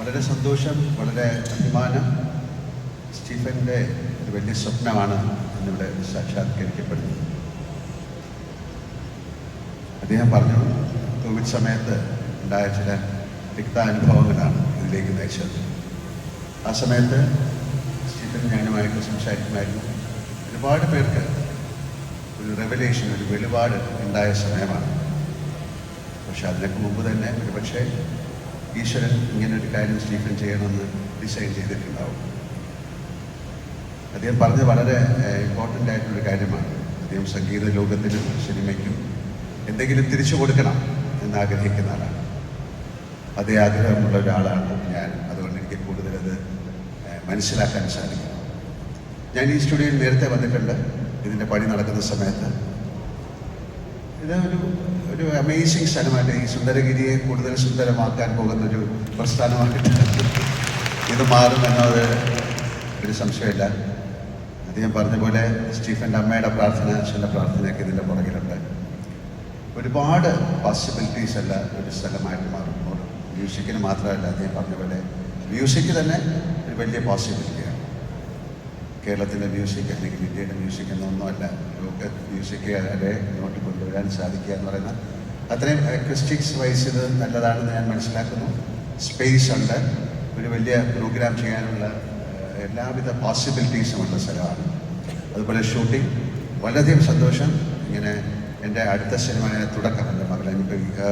വളരെ സന്തോഷം വളരെ അഭിമാനം. സ്റ്റീഫന്റെ ഒരു വലിയ സ്വപ്നമാണ് ഇന്നിവിടെ സാക്ഷാത്കരിക്കപ്പെടുന്നത്. അദ്ദേഹം പറഞ്ഞു കോവിഡ് സമയത്ത് ഉണ്ടായ ചില തിക്താനുഭവങ്ങളാണ് ഇതിലേക്ക് നയിച്ചത്. ആ സമയത്ത് സ്റ്റീഫൻ ഞാനുമായിട്ട് സംസാരിക്കുമായിരുന്നു. ഒരുപാട് പേർക്ക് ഒരു റെവലേഷൻ ഒരു വെളിപാട് ഉണ്ടായ സമയമാണ്. പക്ഷെ അതിനൊക്കെ മുമ്പ് തന്നെ ഒരുപക്ഷെ ഈശ്വരൻ ഇങ്ങനെ ഒരു കാര്യം സ്റ്റീഫൻ ചെയ്യണമെന്ന് ഡിസൈൻ ചെയ്തിട്ടുണ്ടാവും. അദ്ദേഹം പറഞ്ഞത് വളരെ ഇമ്പോർട്ടന്റ് ആയിട്ടുള്ളൊരു കാര്യമാണ്. അദ്ദേഹം സംഗീത ലോകത്തിനും സിനിമയ്ക്കും എന്തെങ്കിലും തിരിച്ചു കൊടുക്കണം എന്ന് ആഗ്രഹിക്കുന്ന ആളാണ്. അതേ ആഗ്രഹമുള്ള ഒരാളാണ് ഞാൻ. അതുകൊണ്ട് എനിക്ക് കൂടുതലത് മനസ്സിലാക്കാൻ സാധിക്കും. ഞാൻ ഈ സ്റ്റുഡിയോയിൽ നേരത്തെ വന്നിട്ടുണ്ട്. ഇതിന്റെ പണി നടക്കുന്ന സമയത്ത്. ഇത് ഒരു അമേസിങ് സ്ഥലമായിട്ട് ഈ സുന്ദരഗിരിയെ കൂടുതൽ സുന്ദരമാക്കാൻ പോകുന്ന ഒരു പ്രസ്ഥാനമായിട്ട് ഇത് മാറുമെന്നത് ഒരു സംശയമില്ല. അത് ഞാൻ പറഞ്ഞ പോലെ സ്റ്റീഫന്റെ അമ്മയുടെ പ്രാർത്ഥന അച്ഛന്റെ പ്രാർത്ഥനയൊക്കെ ഇതിന്റെ പുറകിലുണ്ട്. ഒരുപാട് പോസിബിലിറ്റീസ് അല്ല ഒരു സ്ഥലമായിട്ട് മാറുമ്പോൾ മ്യൂസിക്കിന് മാത്രമല്ല അദ്ദേഹം പറഞ്ഞ പോലെ. മ്യൂസിക് തന്നെ ഒരു വലിയ പോസിബിലിറ്റിയാണ് കേരളത്തിന്റെ മ്യൂസിക് അല്ലെങ്കിൽ ഇന്ത്യയുടെ മ്യൂസിക് എന്നൊന്നുമല്ല ലോക മ്യൂസിക് വരെ മുന്നോട്ട് കൊണ്ടുവരാൻ സാധിക്കുക എന്ന് പറയുന്ന അത്രയും അക്വിസ്റ്റിക്സ് വൈസ് ഇത് നല്ലതാണെന്ന് ഞാൻ മനസ്സിലാക്കുന്നു. സ്പേസ് ഉണ്ട്. ഒരു വലിയ പ്രോഗ്രാം ചെയ്യാനുള്ള എല്ലാവിധ പോസിബിലിറ്റീസും ഉള്ള സ്ഥലമാണ്. അതുപോലെ ഷൂട്ടിംഗ് വളരെയധികം സന്തോഷം. ഇങ്ങനെ എന്റെ അടുത്ത സിനിമയുടെ തുടക്കം എന്റെ മകൾ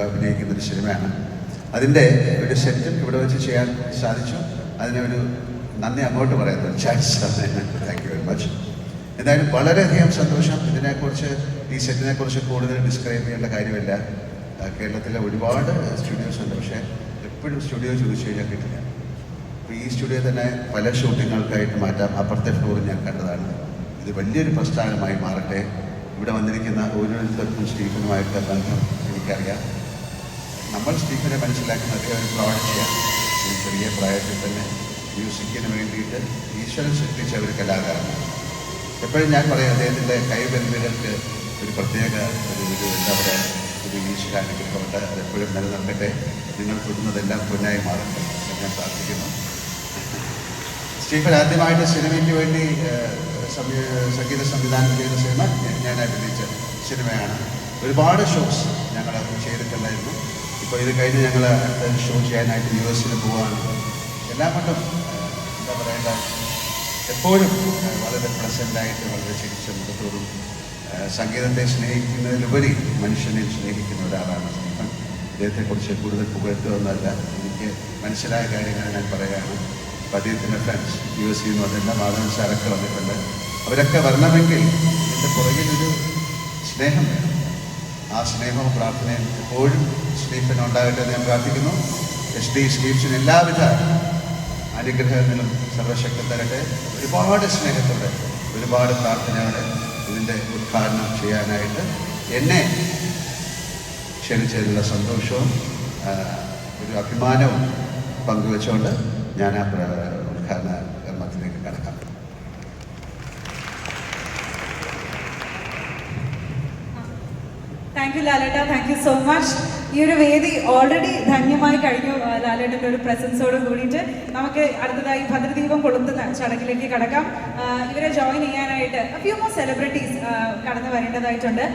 അഭിനയിക്കുന്ന ഒരു സിനിമയാണ്. അതിന്റെ ഒരു സെറ്റും ഇവിടെ വെച്ച് ചെയ്യാൻ സാധിച്ചു. അതിനെ ഒരു നന്ദി അങ്ങോട്ട് chance thank you very much എന്തായാലും വളരെയധികം സന്തോഷം. ഇതിനെക്കുറിച്ച് ഈ സെറ്റിനെക്കുറിച്ച് കൂടുതൽ ഡിസ്ക്രൈബ് ചെയ്യേണ്ട കാര്യമില്ല. കേരളത്തിലെ ഒരുപാട് സ്റ്റുഡിയോസ് ഉണ്ട്. പക്ഷേ എപ്പോഴും സ്റ്റുഡിയോ ചോദിച്ചു കഴിഞ്ഞാൽ കിട്ടില്ല. അപ്പോൾ ഈ സ്റ്റുഡിയോ തന്നെ പല ഷൂട്ടിങ്ങുകൾക്കായിട്ട് മാറ്റാം. അപ്പുറത്തെ ഫ്ലോർ ഞാൻ കണ്ടതാണ്. ഇത് വലിയൊരു പ്രസ്ഥാനമായി മാറട്ടെ. ഇവിടെ വന്നിരിക്കുന്ന ഓരോരുത്തർക്കും സ്റ്റീഫനുമായിട്ട് ബന്ധം എനിക്കറിയാം. നമ്മൾ സ്റ്റീഫനെ മനസ്സിലാക്കുന്ന ഒരു പ്രോഡക്റ്റ് ചെയ്യാം. ചെറിയ പ്രായത്തിൽ തന്നെ. മ്യൂസിക്കിന് വേണ്ടിയിട്ട് ഈശ്വരൻ സൃഷ്ടിച്ച ഒരു കലാകാരനാണ് എപ്പോഴും ഞാൻ പറയും അദ്ദേഹത്തിന്റെ കൈബന്ധങ്ങൾക്ക് ഒരു പ്രത്യേക ഒരു ഒരു എന്താ പറയുക ഒരു ഈശ്വര അനുഗ്രഹമുണ്ട്. അതെപ്പോഴും നിലനിർത്തട്ടെ നിങ്ങൾ തൊടുന്നതെല്ലാം പൊന്നായി മാറട്ടെ ഞാൻ പ്രാർത്ഥിക്കുന്നു. സ്റ്റീഫൻ ആദ്യമായിട്ട് സിനിമയ്ക്ക് വേണ്ടി സംഗീത സംവിധാനം ചെയ്ത സിനിമ ഞാൻ- അഭിനയിച്ച സിനിമയാണ്. ഒരുപാട് ഷോസ് ഞങ്ങൾ ചെയ്തിട്ടുണ്ടായിരുന്നു. ഇപ്പോൾ ഇത് കഴിഞ്ഞ് ഞങ്ങൾ ഷോ ചെയ്യാനായിട്ട് യു എസിൽ പോവാണ്. എല്ലാം കൊണ്ടും പറയേണ്ട എപ്പോഴും വളരെ പ്രസന്റായിട്ട് വളരെ ചിരിച്ച മുഖത്തോടും സംഗീതത്തെ സ്നേഹിക്കുന്നതിലുപരി മനുഷ്യനെ സ്നേഹിക്കുന്ന ഒരാളാണ് സ്റ്റീഫൻ അദ്ദേഹത്തെക്കുറിച്ച് കൂടുതൽ പുകഴ്ത്തുമെന്നല്ല എനിക്ക് മനസ്സിലായ കാര്യങ്ങൾ ഞാൻ പറയുകയാണ് അദ്ദേഹത്തിന്റെ ഫ്രണ്ട്സ് യു എസ് സിന്ന് വന്നിട്ടുണ്ട് മാധവൻ സാറൊക്കെ വന്നിട്ടുണ്ട് അവരൊക്കെ വരണമെങ്കിൽ എന്റെ പുറകിലൊരു സ്നേഹം വേണം ആ സ്നേഹവും പ്രാർത്ഥനയും എപ്പോഴും സ്റ്റീഫൻ ഉണ്ടാകട്ടെ എന്ന് ഞാൻ പ്രാർത്ഥിക്കുന്നു എസ് ഡി സ്റ്റീഫ്സിന് എല്ലാവിധ അനുഗ്രഹങ്ങളും സർവശക്തി തരട്ടെ ഒരുപാട് സ്നേഹത്തോടെ ഒരുപാട് പ്രാർത്ഥനയോടെ ഇതിന്റെ ഉദ്ഘാടനം ചെയ്യാനായിട്ട് എന്നെ ക്ഷണിച്ചതിലുള്ള സന്തോഷവും ഒരു അഭിമാനവും പങ്കുവെച്ചുകൊണ്ട് ഞാൻ ആ ഉദ്ഘാടന കർമ്മത്തിലേക്ക് കടക്കാം. താങ്ക് യു ലാലേട്ട താങ്ക് യു സോ മച്ച് ഈ ഒരു വേദി ഓൾറെഡി ധന്യമായി കഴിഞ്ഞു ലാലേട്ടന്റെ ഒരു പ്രസൻസോട് കൂടിയിട്ട്. നമുക്ക് അടുത്തതായി ഭദ്രദീപം കൊളുത്തുന്ന ചടങ്ങിലേക്ക് കടക്കാം. ഇവരെ ജോയിൻ ചെയ്യാനായിട്ട് ഫ്യൂ മോർ സെലിബ്രിറ്റീസ് കടന്നു വരേണ്ടതായിട്ടുണ്ട്.